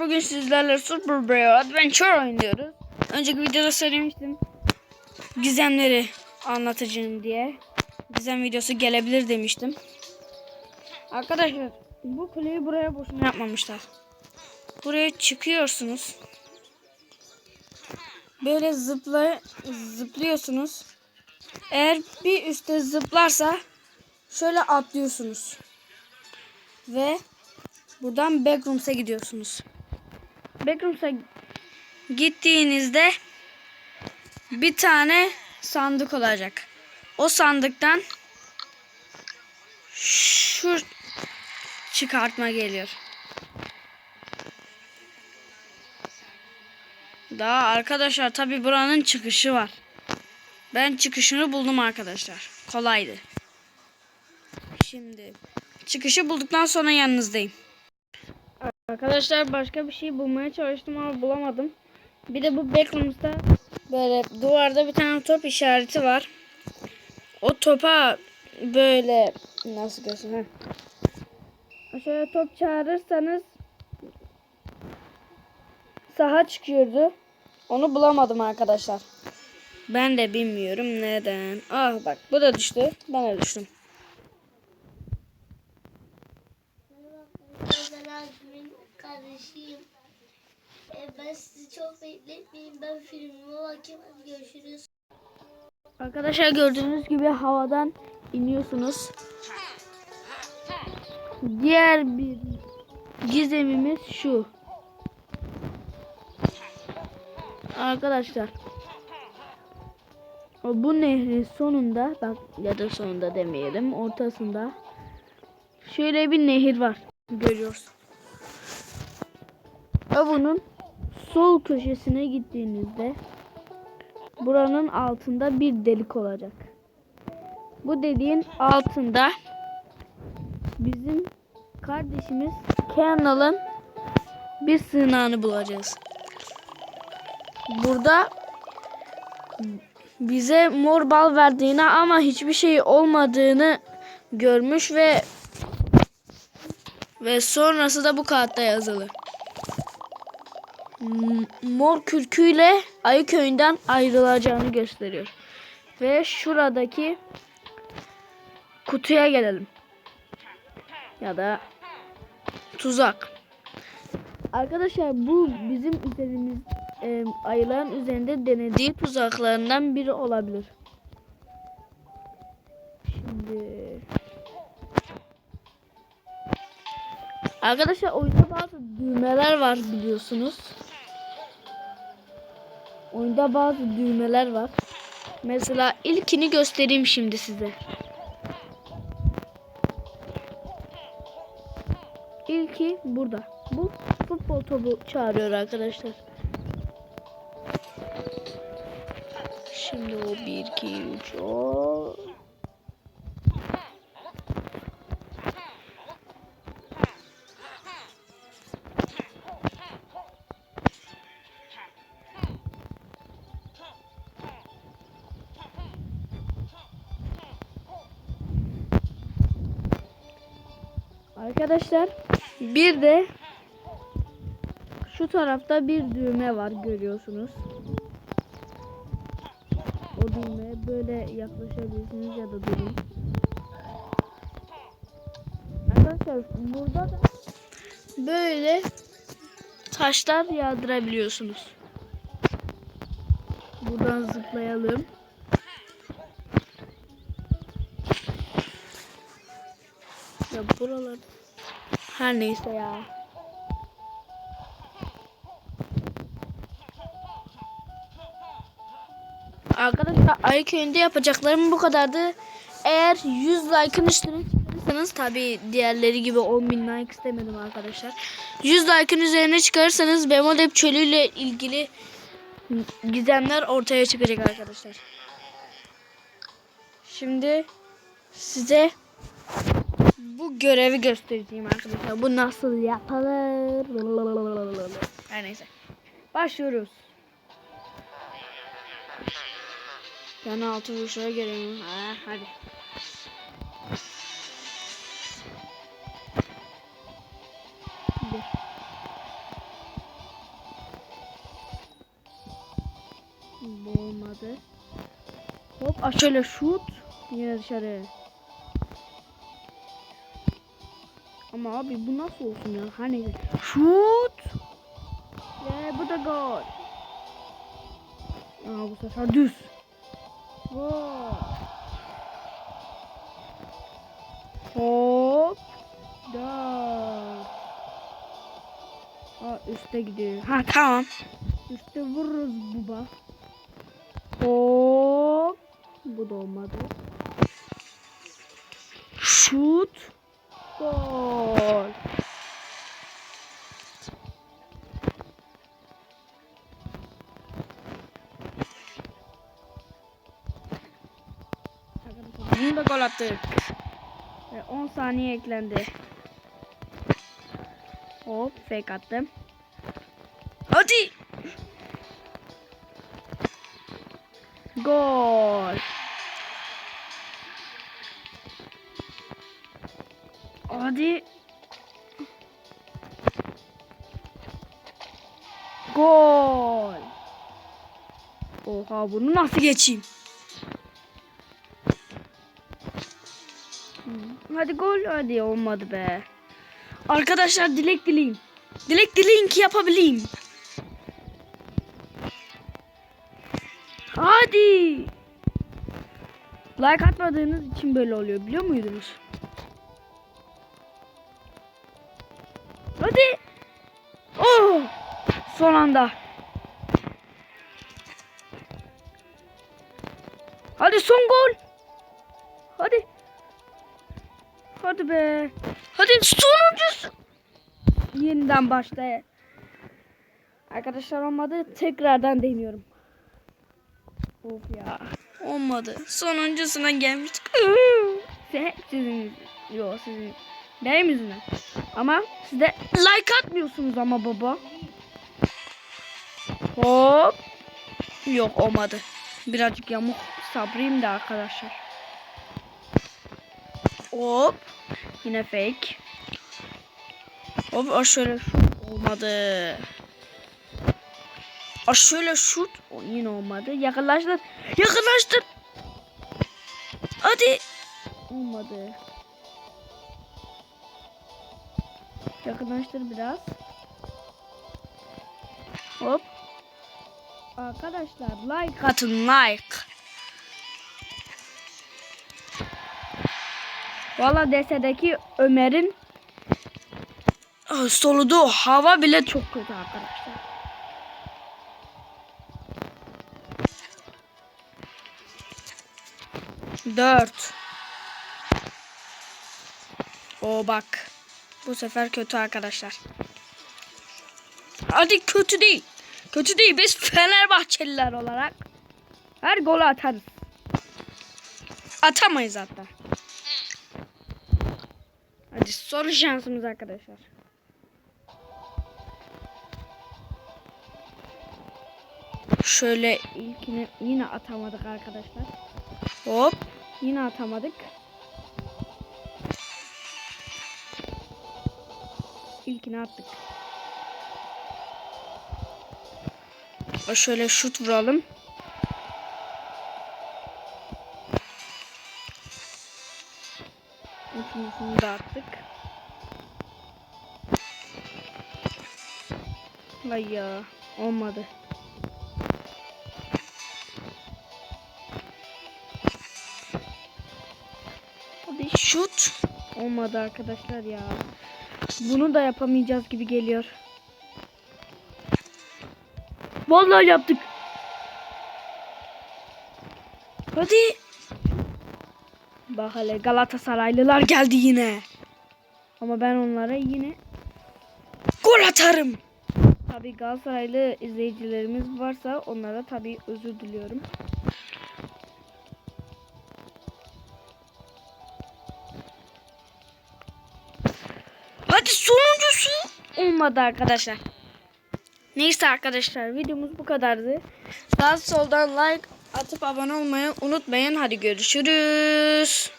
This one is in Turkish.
Bugün sizlerle Super Bro Adventure oynuyoruz. Önceki videoda söylemiştim. Gizemleri anlatacağım diye. Gizem videosu gelebilir demiştim. Arkadaşlar bu kuleyi buraya boşuna yapmamışlar. Buraya çıkıyorsunuz. Böyle zıpla zıplıyorsunuz. Eğer bir üstte zıplarsa şöyle atlıyorsunuz. Ve buradan Backrooms'a gidiyorsunuz. Backrooms'a gittiğinizde bir tane sandık olacak. O sandıktan şu çıkartma geliyor. Daha arkadaşlar tabi buranın çıkışı var. Ben çıkışını buldum arkadaşlar. Kolaydı. Şimdi çıkışı bulduktan sonra yanınızdayım. Arkadaşlar başka bir şey bulmaya çalıştım ama bulamadım. Bir de bu backrooms'ta böyle duvarda bir tane top işareti var. O topa böyle nasıl göstereyim? Şöyle top çağırırsanız saha çıkıyordu. Onu bulamadım arkadaşlar. Ben de bilmiyorum neden. Ah bak bu da düştü. Ben de düştüm. Ben abimin kardeşiyim. E, ben sizi çok bekletmeyeyim. Ben filmime bakayım. Hadi görüşürüz. Arkadaşlar gördüğünüz gibi havadan iniyorsunuz. Diğer bir gizemimiz şu. Arkadaşlar. Bu nehrin sonunda bak ya da sonunda demeyelim ortasında şöyle bir nehir var görüyorsun. Ve bunun sol köşesine gittiğinizde buranın altında bir delik olacak. Bu deliğin altında bizim kardeşimiz Kendall'ın bir sığınağını bulacağız. Burada bize mor bal verdiğini ama hiçbir şey olmadığını görmüş ve ve sonrası da bu kağıtta yazılı. Mor kürküyle ayı köyünden ayrılacağını gösteriyor. Ve şuradaki kutuya gelelim. Ya da tuzak. Arkadaşlar bu bizim üzerimiz e, ayıların üzerinde denediği tuzaklarından biri olabilir. Şimdi Arkadaşlar oyunda bazı düğmeler var biliyorsunuz. Oyunda bazı düğmeler var. Mesela ilkini göstereyim şimdi size. İlki burada. Bu futbol topu çağırıyor arkadaşlar. Şimdi o 1 2 3 o Arkadaşlar bir de şu tarafta bir düğme var görüyorsunuz. O düğmeye böyle yaklaşabilirsiniz ya da durun. Arkadaşlar burada da böyle taşlar yağdırabiliyorsunuz. Buradan zıplayalım. Ya buralar her neyse ya. Arkadaşlar Ayı Köyü'nde yapacaklarım bu kadardı. Eğer 100 like'ın üstüne çıkarırsanız tabi diğerleri gibi 10 bin like istemedim arkadaşlar. 100 like'ın üzerine çıkarırsanız Bemodep Çölü ile ilgili gizemler ortaya çıkacak arkadaşlar. Şimdi size bu görevi göstereceğim arkadaşlar. Bu nasıl yapılır? Her neyse. Başlıyoruz. Yani altı vuruşlara gelin. Ha, hadi. Bu olmadı. Hop aşağıya şut. Yine dışarı. Ama abi bu nasıl olsun ya? Hani şut. Ve bu da gol. Aa bu sefer düz. Gol. Hop. Dört. Aa üste gidiyor. Ha tamam. Üste vururuz baba. Hop. Bu da olmadı. Şut. Gol. Bunu da gol attık. Ve 10 saniye eklendi. Hop fake attım. Hadi. Gol. Hadi. Gol. Oha bunu nasıl geçeyim? Hadi gol hadi olmadı be. Arkadaşlar dilek dileyin. Dilek dileyin ki yapabileyim. Hadi. Like atmadığınız için böyle oluyor biliyor muydunuz? Hadi. Oh! Son anda. Hadi son gol. Hadi. Hadi be. Hadi sonuncusu. Yeniden başla. Arkadaşlar olmadı. Tekrardan deniyorum. Of ya. Olmadı. Sonuncusuna gelmiştik. Hep sizin Yok sizin. Benim yüzümden. Ama siz de like atmıyorsunuz ama baba. Hop. Yok olmadı. Birazcık yamuk sabrayım da arkadaşlar. Hop. Yine fake. Hop şut olmadı. Şöyle şut o yine olmadı. Yakınlaştır. Yakınlaştır. Hadi. Olmadı. Yakınlaştır biraz. Hop. Arkadaşlar like atın like. Valla desedeki Ömer'in ah, soluduğu hava bile çok kötü arkadaşlar. Dört. O bak. Bu sefer kötü arkadaşlar. Hadi kötü değil. Kötü değil. Biz Fenerbahçeliler olarak her golü atarız. Atamayız hatta. Hadi son şansımız arkadaşlar. Şöyle ilkini yine atamadık arkadaşlar. Hop. Yine atamadık. İlkini attık. Şöyle şut vuralım. İkincisini de attık. Vay ya olmadı. Hadi şut. Olmadı arkadaşlar ya. Bunu da yapamayacağız gibi geliyor. Vallahi yaptık. Hadi. Bak hele Galatasaraylılar geldi yine. Ama ben onlara yine gol atarım. Tabi Galatasaraylı izleyicilerimiz varsa onlara tabi özür diliyorum. Olmadı arkadaşlar. Neyse arkadaşlar videomuz bu kadardı. Sağ soldan like atıp abone olmayı unutmayın. Hadi görüşürüz.